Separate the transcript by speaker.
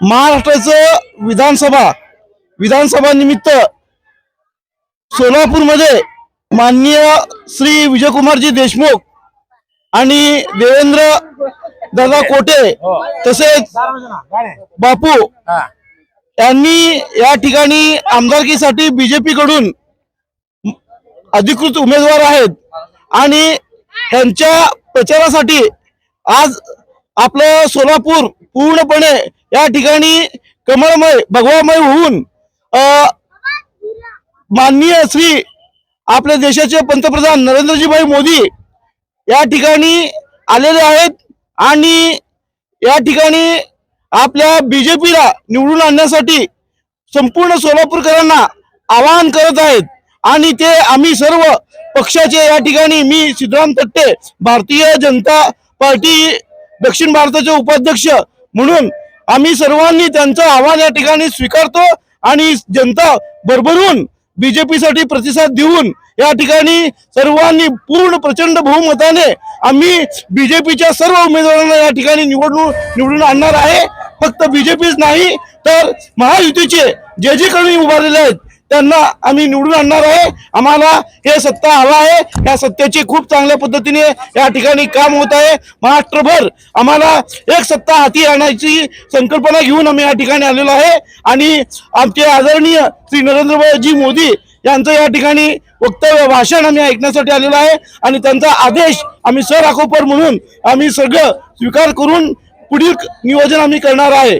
Speaker 1: महाराष्ट्राचं विधानसभा विधानसभा निमित्त सोलापूरमध्ये माननीय श्री विजयकुमारजी देशमुख आणि देवेंद्र दादा कोटे तसेच बापू यांनी या ठिकाणी आमदारकीसाठी बीजेपी कडून अधिकृत उमेदवार आहेत आणि ह्यांच्या प्रचारासाठी आज आपलं सोलापूर पूर्णपणे या ठिकाणी कमळमय भगवामय होऊन माननीय श्री आपल्या देशाचे पंतप्रधान नरेंद्रजीभाई मोदी या ठिकाणी आलेले आहेत आणि या ठिकाणी आपल्या बीजेपीला निवडून आणण्यासाठी संपूर्ण सोलापूरकरांना आवाहन करत आहेत. आणि ते आम्ही सर्व पक्षाचे या ठिकाणी मी सिद्धराम तट्टे भारतीय जनता पार्टी दक्षिण भारताचे उपाध्यक्ष म्हणून आम्ही सर्वांनी त्यांचं आव्हान या ठिकाणी स्वीकारतो आणि जनता भरभरून बीजेपीसाठी प्रतिसाद देऊन या ठिकाणी सर्वांनी पूर्ण प्रचंड बहुमताने आम्ही बीजेपीच्या सर्व उमेदवारांना या ठिकाणी निवडणूक निवडून आणणार आहे. फक्त बीजेपीच नाही तर महायुतीचे जे जे कमी उभारलेले आहेत त्यांना आम्ही निवडून आणणार आहे. आम्हाला हे सत्ता हवा आहे. या सत्तेचे खूप चांगल्या पद्धतीने या ठिकाणी काम होत आहे. महाराष्ट्रभर आम्हाला एक सत्ता हाती आणण्याची संकल्पना घेऊन आम्ही या ठिकाणी आलेलो आहे. आणि आमचे आदरणीय श्री नरेंद्रजी मोदी यांचं या ठिकाणी वक्तव्य भाषण आम्ही ऐकण्यासाठी आलेलं आहे. आणि त्यांचा आदेश आम्ही सर आखोपर म्हणून आम्ही सगळं स्वीकार करून पुढील नियोजन आम्ही करणार आहे.